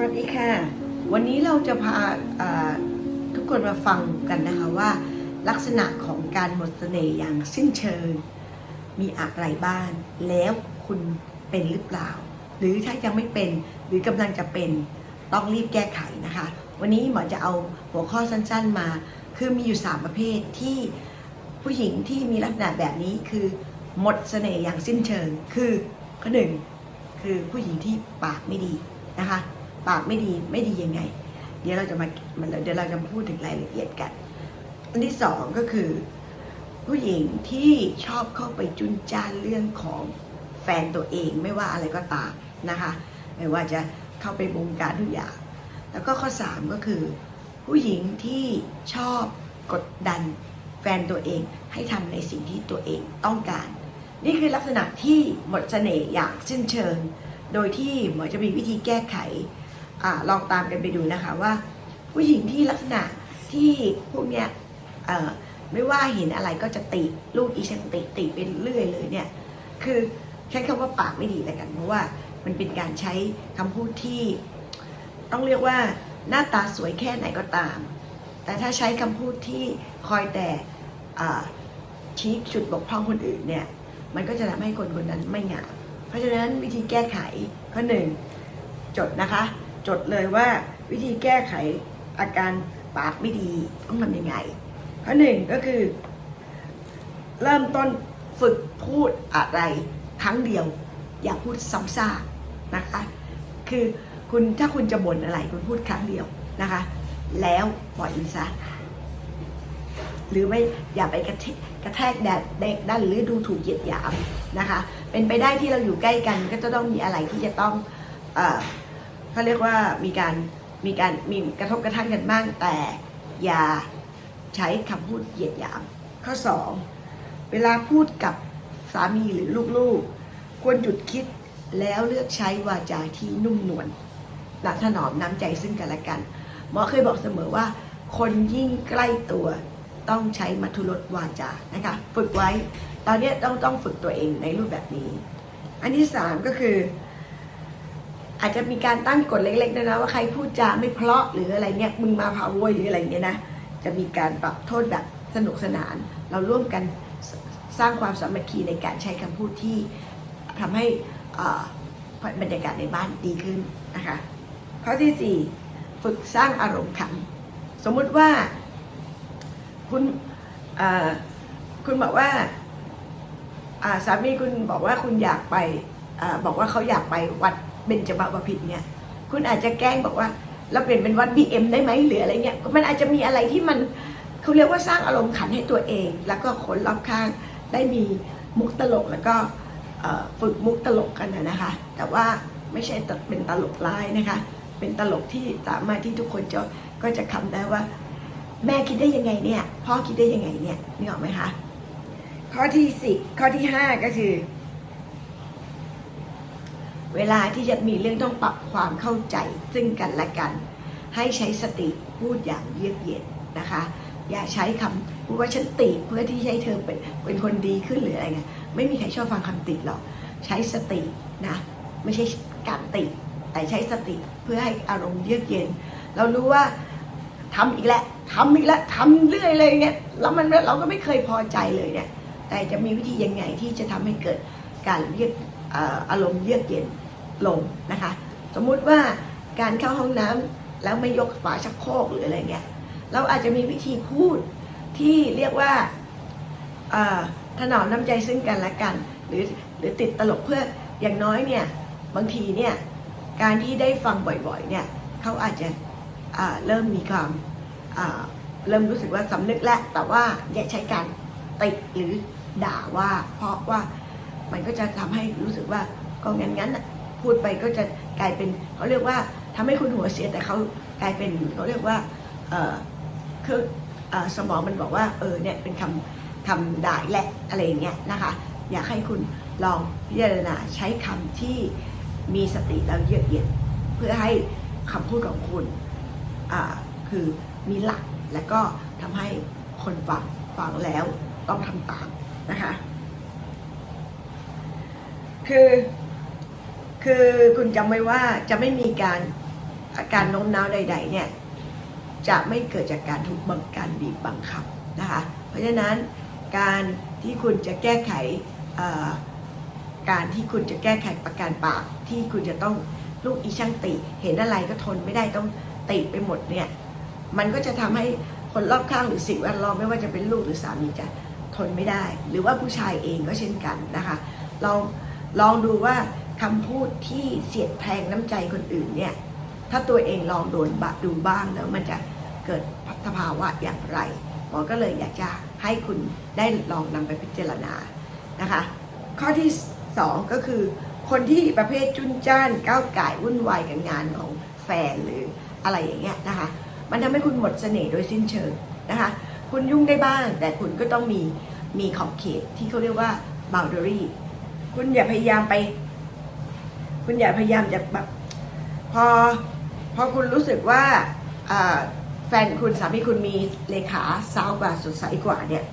วัสดีค่ะ วันนี้เราจะพาทุกคนมาฟังกันนะคะว่า ลักษณะของการหมดเสน่ห์อย่างสิ้นเชิง มีอะไรบ้าง แล้วคุณเป็นหรือเปล่า หรือถ้ายังไม่เป็นหรือกำลังจะเป็นต้องรีบแก้ไขนะคะ วันนี้หมอจะเอาหัวข้อสั้นๆมา คือมีอยู่ 3 ประเภทที่ผู้หญิงที่มีลักษณะแบบนี้คือหมดเสน่ห์อย่างสิ้นเชิง คือข้อหนึ่งคือผู้หญิงที่ปากไม่ดีนะคะ ปากไม่ดีไม่ดียังไง เดี๋ยวเราจะมามันเดี๋ยวเราจะมาพูดถึงรายละเอียดกัน อันที่สองก็คือ ผู้หญิงที่ชอบเข้าไปจุนจ้านเรื่องของแฟนตัวเองไม่ว่าอะไรก็ตามนะคะ ไม่ว่าจะเข้าไปบงการทุกอย่าง แล้วก็ข้อสามก็คือ ผู้หญิงที่ชอบกดดันแฟนตัวเองให้ทำในสิ่งที่ตัวเองต้องการ นี่คือลักษณะที่หมดเสน่ห์อย่างสิ้นเชิง โดยที่หมอจะมีวิธีแก้ไข อลองตามกันไปดูนะคะว่า ผู้หญิงที่ลักษณะที่พวกเนี้ยไม่ว่าเห็นอะไรก็จะติลูกอีฉันติติเป็นเรื่อยเลยเนี่ยคือใช้คำว่าปากไม่ดีแล้วกัน เพราะว่ามันเป็นการใช้คำพูดที่ ต้องเรียกว่าหน้าตาสวยแค่ไหนก็ตาม แต่ถ้าใช้คำพูดที่คอยแต่ชี้จุดบกพร่องคนอื่นเนี่ยมันก็จะทำให้คนคนนั้นไม่งาม เพราะฉะนั้นวิธีแก้ไขข้อหนึ่งจดนะคะ จดเลยว่าวิธีแก้ไขอาการปากไม่ดีต้องทำยังไงข้อหนึ่งก็คือ เริ่มต้นฝึกพูดอะไรครั้งเดียว อย่าพูดซ้ำซากนะคะ คือคุณถ้าคุณจะบ่นอะไรคุณพูดครั้งเดียวนะคะ แล้วปล่อยมันซะหรือไม่อย่าไปกระแทกระแทกแดดเด็กด้านหรือดูถูกเหยียดหยามนะคะ เป็นไปได้ที่เราอยู่ใกล้กันก็จะต้องมีอะไรที่จะต้องอ เขาเรียกว่ามีการมีการมีกระทบกระทั่งกันบ้างแต่อย่าใช้คำพูดเหยียดหยาม ข้อ 2 เวลาพูดกับสามีหรือลูกๆ ควรหยุดคิดแล้วเลือกใช้วาจาที่นุ่มนวลและถนอมน้ำใจซึ่งกันและกัน หมอเคยบอกเสมอว่า คนยิ่งใกล้ตัวต้องใช้มัทุรสวาจานะคะ ฝึกไว้ ตอนนี้ต้องต้องฝึกตัวเองในรูปแบบนี้ อันที่สามก็คือ อาจจะมีการตั้งกฎเล็กๆด้วยนะว่าใครพูดจาไม่เพราะหรืออะไรเงี้ยมึงมาพาโวยหรืออะไรเงี้ยนะจะมีการปรับโทษแบบสนุกสนาน เราร่วมกันสร้างความสามัคคีในการใช้คำพูดที่ทำให้อ่าบรรยากาศในบ้านดีขึ้นนะคะข้อที่สี่ฝึกสร้างอารมณ์ขัน สมมุติว่าคุณอ่อคุณบอกว่าอ่าสามีคุณบอกว่าคุณอยากไปอาบอกว่าเขาอยากไปวัด เบญจมาบพิตรเนี่ย คุณอาจจะแกล้งบอกว่าเราเปลี่ยนเป็นวัดบีเอ็มได้ไหมหรืออะไรเงี้ยมันอาจจะมีอะไรที่มันเขาเรียกว่าสร้างอารมณ์ขันให้ตัวเอง แล้วก็คนรอบข้างได้มีมุกตลกแล้วก็ฝึกมุกตลกกันนะคะ แต่ว่าไม่ใช่เป็นตลกร้ายนะคะ เป็นตลกที่สามารถที่ทุกคนจะก็จะคำได้ว่า แม่คิดได้ยังไงเนี่ยพ่อคิดได้ยังไงเนี่ยนึกออกไหมคะข้อที่สิบข้อที่ห้าก็คือ เวลาที่จะมีเรื่องต้องปรับความเข้าใจซึ่งกันและกัน ให้ใช้สติพูดอย่างเยือกเย็นนะคะ อย่าใช้คำพูดว่าฉันติเพื่อที่ให้เธอเป็นเป็นคนดีขึ้นหรืออะไรเงี้ยไม่มีใครชอบฟังคำติหรอกใช้สตินะไม่ใช่การติแต่ใช้สติเพื่อให้อารมณ์เยือกเย็น เรารู้ว่าทำอีกแล้วทำอีกแล้วทำเรื่อยเลยเงี้ยแล้วมันเราก็ไม่เคยพอใจเลยเนี่ยแต่จะมีวิธียังไงที่จะทำให้เกิดการเยือกอารมณ์เยือกเย็น ลงนะคะ สมมุติว่าการเข้าห้องน้ำแล้วไม่ยกฝาชักโครกหรืออะไรเงี้ยเราอาจจะมีวิธีพูดที่เรียกว่าถนอมน้ำใจซึ่งกันและกัน หรือหรือติดตลกเพื่ออย่างน้อยเนี่ยบางทีเนี่ยการที่ได้ฟังบ่อยๆเนี่ยเขาอาจจะเริ่มมีความเริ่มรู้สึกว่าสำนึกแล้วแต่ว่าอย่าใช้การติหรือด่าว่า เพราะว่ามันก็จะทำให้รู้สึกว่าก็งั้นงั้นๆ พูดไปก็จะกลายเป็นเขาเรียกว่าทำให้คุณหัวเสียแต่เขากลายเป็นเขาเรียกว่าเออคืออสมองมันบอกว่าเออเนี่ยเป็นคำคำด่าและอะไรอย่างเงี้ยนะคะ อยากให้คุณลองพิจารณาใช้คำที่มีสติแล้วเยือกเย็นเพื่อให้คำพูดของคุณคือมีหลักและก็ทำให้คนฟังฟังแล้วต้องทำตามนะคะ คือ คือคุณจำไว้ว่าจะไม่มีการอาการโน้มน้าวใด ๆ เนี่ย จะไม่เกิดจากการถูกบังการบีบบังคับนะคะ เพราะฉะนั้นการที่คุณจะแก้ไขการที่คุณจะแก้ไขประการปากที่คุณจะต้องลูกอีช่างติ เห็นอะไรก็ทนไม่ได้ต้องติไปหมดเนี่ยมันก็จะทำให้คนรอบข้างหรือสิ่งแวดล้อมไม่ว่าจะเป็นลูกหรือสามีจะทนไม่ได้ หรือว่าผู้ชายเองก็เช่นกันนะคะลองลองดูว่า คำพูดที่เสียดแทงน้ำใจคนอื่นเนี่ย ถ้าตัวเองลองโดนบะดูบ้างแล้วมันจะเกิดสภาวะอย่างไรหมอก็เลยอยากจะให้คุณได้ลองนำไปพิจารณานะคะ ข้อที่ 2 ก็คือ คนที่ประเภทจุนจ้านก้าวไก่วุ่นวายกับงานของแฟนหรืออะไรอย่างเงี้ยนะคะ มันทำให้คุณหมดเสน่ห์โดยสิ้นเชิงนะคะ คุณยุ่งได้บ้าง แต่คุณก็ต้องมีมีขอบเขตที่เขาเรียกว่า boundary คุณอย่าพยายามไป คุณอย่าพยายามจะแบบพอพอคุณรู้สึกว่าแฟนคุณสามีคุณมีเลขาสาวกว่าสดใสกว่าเนี่ย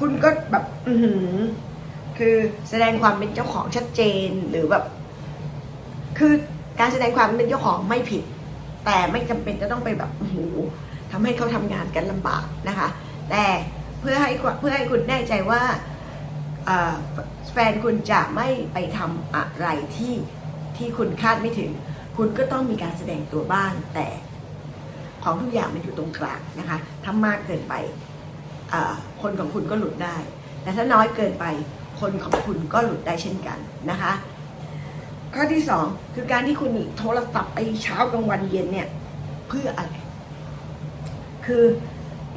คุณก็แบบอือหือคือแสดงความเป็นเจ้าของชัดเจนหรือแบบ คือการแสดงความเป็นเจ้าของไม่ผิด แต่ไม่จำเป็นจะต้องไปแบบโอ้โหทำให้เขาทำงานกันลำบากนะคะ แต่เพื่อให้เพื่อให้คุณแน่ใจว่าแฟนคุณจะไม่ไปทำอะไรที่ ที่คุณคาดไม่ถึง คุณก็ต้องมีการแสดงตัวบ้างแต่ของทุกอย่างมันอยู่ตรงกลางนะคะถ้ามากเกินไปคนของคุณก็หลุดได้ แต่ถ้าน้อยเกินไป คนของคุณก็หลุดได้เช่นกันนะคะ ข้อที่สองคือการที่คุณโทรศัพท์ไปเช้ากลางวันเย็นเนี่ยเพื่ออะไร คือ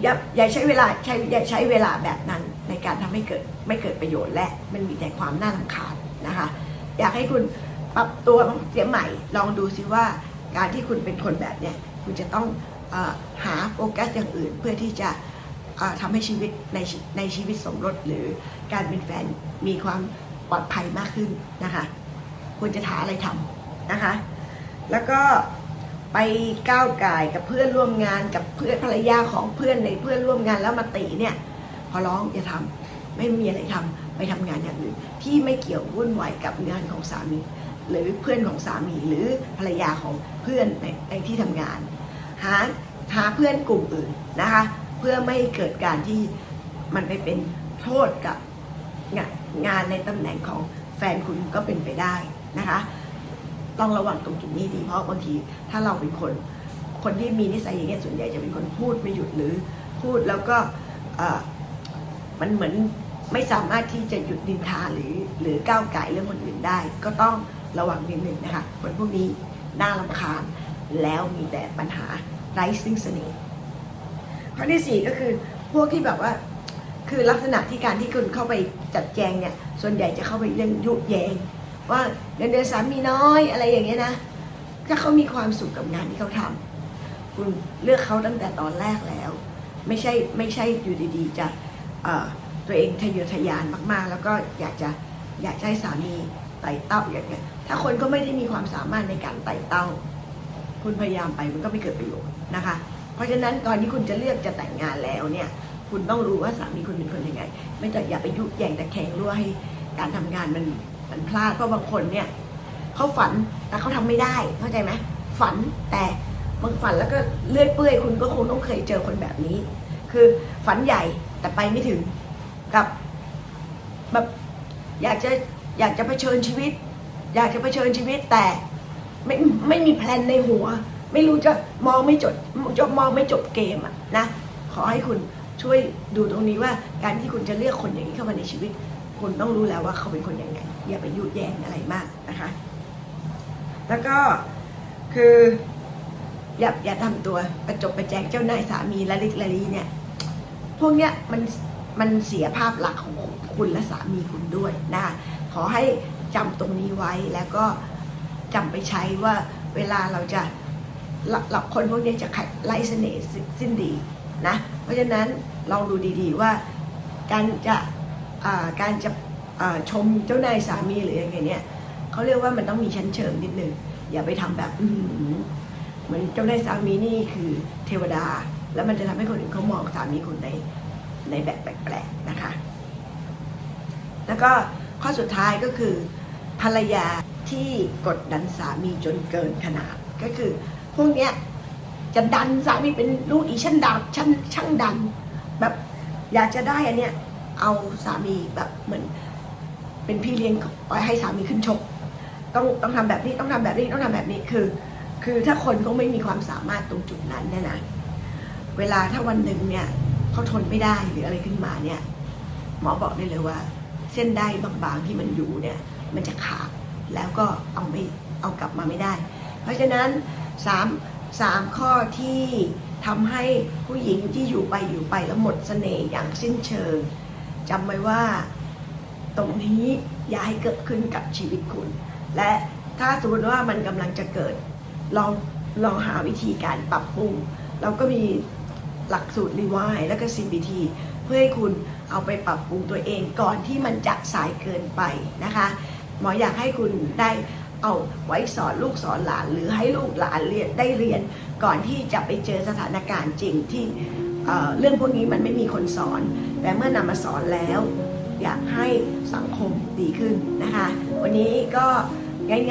อย่าอย่าใช้เวลาใช้อย่าใช้เวลาแบบนั้นในการทำให้เกิดไม่เกิดประโยชน์และมันมีแต่ความน่ารำคาญนะคะ อยากให้คุณ ปรับตัวเสียใหม่ ลองดูซิว่าการที่คุณเป็นคนแบบเนี้ยคุณจะต้องอหาโฟกัสอย่างอื่น เพื่อที่จะเอ่อทำให้ชีวิตในในชีวิตสมรสหรือการเป็นแฟนมีความปลอดภัยมากขึ้นนะคะควรจะหาอะไรทำนะคะ แล้วก็ไปก้าวไก่กับเพื่อนร่วมงานกับเพื่อนภรรยาของเพื่อนในเพื่อนร่วมงานแล้วมาตีเนี่ยขอร้องอย่าทำไม่มีอะไรทำไปทำงานอย่างอื่นที่ไม่เกี่ยววุ่นวายกับงานของสามี หรือเพื่อนของสามีหรือภรรยาของเพื่อนในในที่ทำงาน หาหาเพื่อนกลุ่มอื่นนะคะ เพื่อไม่เกิดการที่มันไปเป็นโทษกับงานงานในตำแหน่งของแฟนคุณก็เป็นไปได้นะคะ ต้องระวังตรงจุดนี้ดีเพราะบางทีถ้าเราเป็นคน คนที่มีนิสัยอย่างเงี้ยส่วนใหญ่จะเป็นคนพูดไม่หยุดหรือพูดแล้วก็มันเหมือนไม่สามารถที่จะหยุดดินทาหรือหรือก้าวไก่เรื่องคนอื่นได้ ก็ต้อง ระวังนิดหนึ่งนะคะคนพวกนี้น่ารำคาญแล้วมีแต่ปัญหาไร้ซึ่งเสน่ห์ข้อที่สี่ก็คือพวกที่แบบว่าคือลักษณะที่การที่คุณเข้าไปจัดแจงเนี่ยส่วนใหญ่จะเข้าไปเรื่องยุแยง ว่าเงินเดือนสามีน้อยอะไรอย่างเงี้ยนะถ้าเขามีความสุขกับงานที่เขาทำคุณเลือกเขาตั้งแต่ตอนแรกแล้ว ไม่ใช่ไม่ใช่อยู่ดีๆ จะตัวเองทะเยอทะยานมากๆ แล้วก็อยากจะอยากให้สามี ไต่เต้าอย่างเงี้ย ถ้าคนก็ไม่ได้มีความสามารถในการไต่เต้า คุณพยายามไปมันก็ไม่เกิดประโยชน์นะคะ เพราะฉะนั้นตอนที่คุณจะเลือกจะแต่งงานแล้วเนี่ย คุณต้องรู้ว่าสามีคุณเป็นคนยังไง ไม่จะองอย่าไปยุแยงแต่แข่งรั่วให้การทำงานมันมันพลาดเพราะบางคนเนี่ยเขาฝันแต่เขาทำไม่ได้เข้าใจไหมฝันแต่บางฝันแล้วก็เลื่อยเปื่อยคุณก็คงต้องเคยเจอคนแบบนี้ คือฝันใหญ่แต่ไปไม่ถึงกับแบบอยากจะ อยากจะเผชิญชีวิต อยากจะเผชิญชีวิตแต่ไม่ไม่มีแพลนในหัว ไม่รู้จะมองไม่จบจะมองไม่จบเกมอะนะขอให้คุณช่วยดูตรงนี้ว่าการที่คุณจะเลือกคนอย่างนี้เข้ามาในชีวิต คุณต้องรู้แล้วว่าเขาเป็นคนยังไงอย่าไปยุแยงอะไรมากนะคะ แล้วก็คืออย่าอย่าทำตัวประจบประแจงเจ้านายสามีละลิกละลีเนี่ย พวกเนี้ยมันมันเสียภาพลักษณ์ของคุณและสามีคุณด้วยนะ ขอให้จำตรงนี้ไว้แล้วก็จำไปใช้ว่าเวลาเราจะหลับหลับคนพวกนี้จะขัดไล่เสน่ห์สิ้นดีนะเพราะฉะนั้นลองดูดีๆว่าการจะการจะชมเจ้านายสามีหรือยังไงเนี่ยเขาเรียกว่ามันต้องมีชั้นเชิงนิดนึงอย่าไปทำแบบเหมือนเจ้านายสามีนี่คือเทวดา แล้วมันจะทำให้คนอื่นเขามองสามีคุณในในแบบแปลกๆนะคะ แล้วก็ ข้อสุดท้ายก็คือภรรยาที่กดดันสามีจนเกินขนาดก็คือ พวกเนี้ยจะดันสามีเป็นลูกอีช่างดันช่างช่างดัน แบบอยากจะได้อันเนี้ยเอาสามีแบบเหมือน เป็นพี่เลี้ยงไปให้สามีขึ้นชก ต้องต้องทำแบบนี้ต้องทำแบบนี้ต้องทำแบบนี้คือ คือถ้าคนเขาไม่มีความสามารถตรงจุดนั้นเนี่ยนะเวลาถ้าวันหนึ่งเนี่ยเขาทนไม่ได้หรืออะไรขึ้นมาเนี่ย หมอบอกได้เลยว่า เส้นได้บางๆที่มันอยู่เนี่ยมันจะขาดแล้วก็เอาไม่เอากลับมาไม่ได้ เพราะฉะนั้นสามสามข้อที่ทำให้ผู้หญิงที่อยู่ไปอยู่ไปแล้วหมดเสน่ห์อย่างสิ้นเชิงจำไว้ว่าตรงนี้อย่าให้เกิดขึ้นกับชีวิตคุณ และถ้าสมมติว่ามันกำลังจะเกิดลองลองหาวิธีการปรับปรุงเราก็มีหลักสูตรรีวายแล้วก็ CBT เพื่อให้คุณ เอาไปปรับปรุงตัวเองก่อนที่มันจะสายเกินไปนะคะหมออยากให้คุณได้เอาไว้สอนลูกสอนหลาน หรือให้ลูกหลานเรียนได้เรียน ก่อนที่จะไปเจอสถานการณ์จริงที่เเรื่องพวกนี้มันไม่มีคนสอน แต่เมื่อนำมาสอนแล้ว อยากให้สังคมดีขึ้นนะคะ วันนี้ก็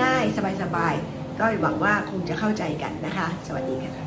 ง่ายๆ สบายๆ ก็หวังว่าคงจะเข้าใจกันนะคะ สวัสดีค่ะ